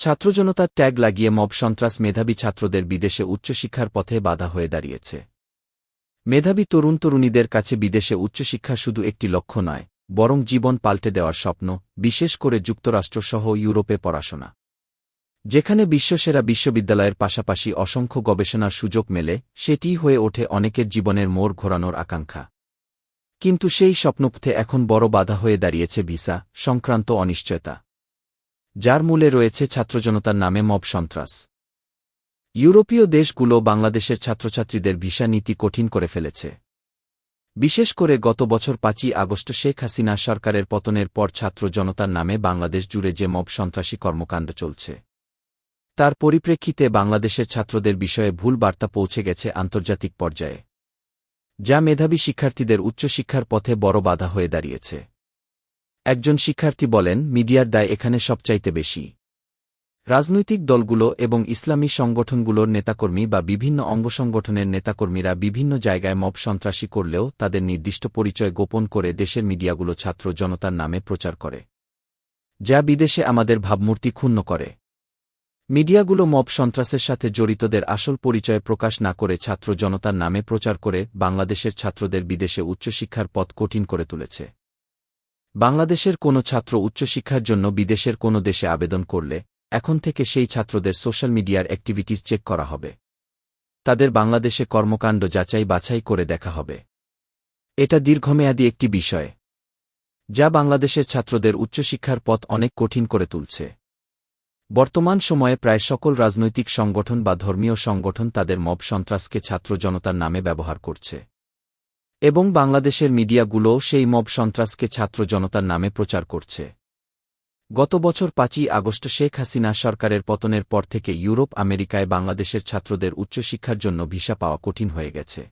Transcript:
ছাত্রজনতার tag লাগিয়ে mob সন্ত্রাস মেধাবী ছাত্রদের বিদেশে উচ্চশিক্ষার পথে বাধা হয়ে দাঁড়িয়েছে। মেধাবী তরুণ তরুণীদের কাছে বিদেশে উচ্চশিক্ষা শুধু একটি লক্ষ্য নয়, বরং জীবন পাল্টে দেওয়ার স্বপ্ন, বিশেষ করে যুক্তরাষ্ট্রসহ ইউরোপে পড়াশোনা। যেখানে বিশ্বসেরা বিশ্ববিদ্যালয়ের পাশাপাশি অসংখ্য গবেষণার সুযোগ মেলে, সেটিই হয়ে ওঠে অনেকের জীবনের মোড় ঘোরানোর আকাঙ্ক্ষা। কিন্তু সেই স্বপ্নপথে এখন বড় বাধা হয়ে দাঁড়িয়েছে ভিসা, সংক্রান্ত অনিশ্চয়তা। যার মূলে রয়েছে ছাত্রজনতার নামে মব সন্ত্রাস। ইউরোপীয় দেশগুলো বাংলাদেশের ছাত্রছাত্রীদের ভিসা নীতি কঠিন করে ফেলেছে। বিশেষ করে গত বছর পাঁচই আগস্ট শেখ হাসিনা সরকারের পতনের পর ছাত্র জনতার নামে বাংলাদেশ জুড়ে যে মব সন্ত্রাসী কর্মকাণ্ড চলছে। তার পরিপ্রেক্ষিতে বাংলাদেশের ছাত্রদের বিষয়ে ভুল বার্তা পৌঁছে গেছে আন্তর্জাতিক পর্যায়ে। যা মেধাবী শিক্ষার্থীদের উচ্চশিক্ষার পথে বড় বাধা হয়ে দাঁড়িয়েছে। একজন শিক্ষার্থী বলেন, মিডিয়ার দায় এখানে সবচাইতে বেশি। রাজনৈতিক দলগুলো এবং ইসলামী সংগঠনগুলোর নেতাকর্মী বা বিভিন্ন অঙ্গসংগঠনের নেতাকর্মীরা বিভিন্ন জায়গায় মব সন্ত্রাসী করলেও তাদের নির্দিষ্ট পরিচয় গোপন করে দেশের মিডিয়াগুলো ছাত্র জনতার নামে প্রচার করে। যা বিদেশে আমাদের ভাবমূর্তি ক্ষুণ্ণ করে। মিডিয়াগুলো মব সন্ত্রাসের সাথে জড়িতদের আসল পরিচয় প্রকাশ না করে ছাত্র জনতার নামে প্রচার করে বাংলাদেশের ছাত্রদের বিদেশে উচ্চশিক্ষার পথ কঠিন করে তুলেছে। বাংলাদেশের কোনো ছাত্র উচ্চশিক্ষার জন্য বিদেশের কোনো দেশে আবেদন করলে, এখন থেকে সেই ছাত্রদের সোশ্যাল মিডিয়ার অ্যাক্টিভিটিস চেক করা হবে। তাদের বাংলাদেশে কর্মকাণ্ড যাচাই বাছাই করে দেখা হবে। এটা দীর্ঘমেয়াদী একটি বিষয়, যা বাংলাদেশের ছাত্রদের উচ্চশিক্ষার পথ অনেক কঠিন করে তুলছে। বর্তমান সময়ে প্রায় সকল রাজনৈতিক সংগঠন বা ধর্মীয় সংগঠন তাদের মব সন্ত্রাসকে ছাত্র জনতার নামে ব্যবহার করছে। এবং বাংলাদেশের মিডিয়াগুলোও সেই মব সন্ত্রাসকে ছাত্র জনতার নামে প্রচার করছে। গত বছর পাঁচই আগস্ট শেখ হাসিনা সরকারের পতনের পর থেকে ইউরোপ, আমেরিকায় বাংলাদেশের ছাত্রদের উচ্চশিক্ষার জন্য ভিসা পাওয়া কঠিন হয়ে গেছে।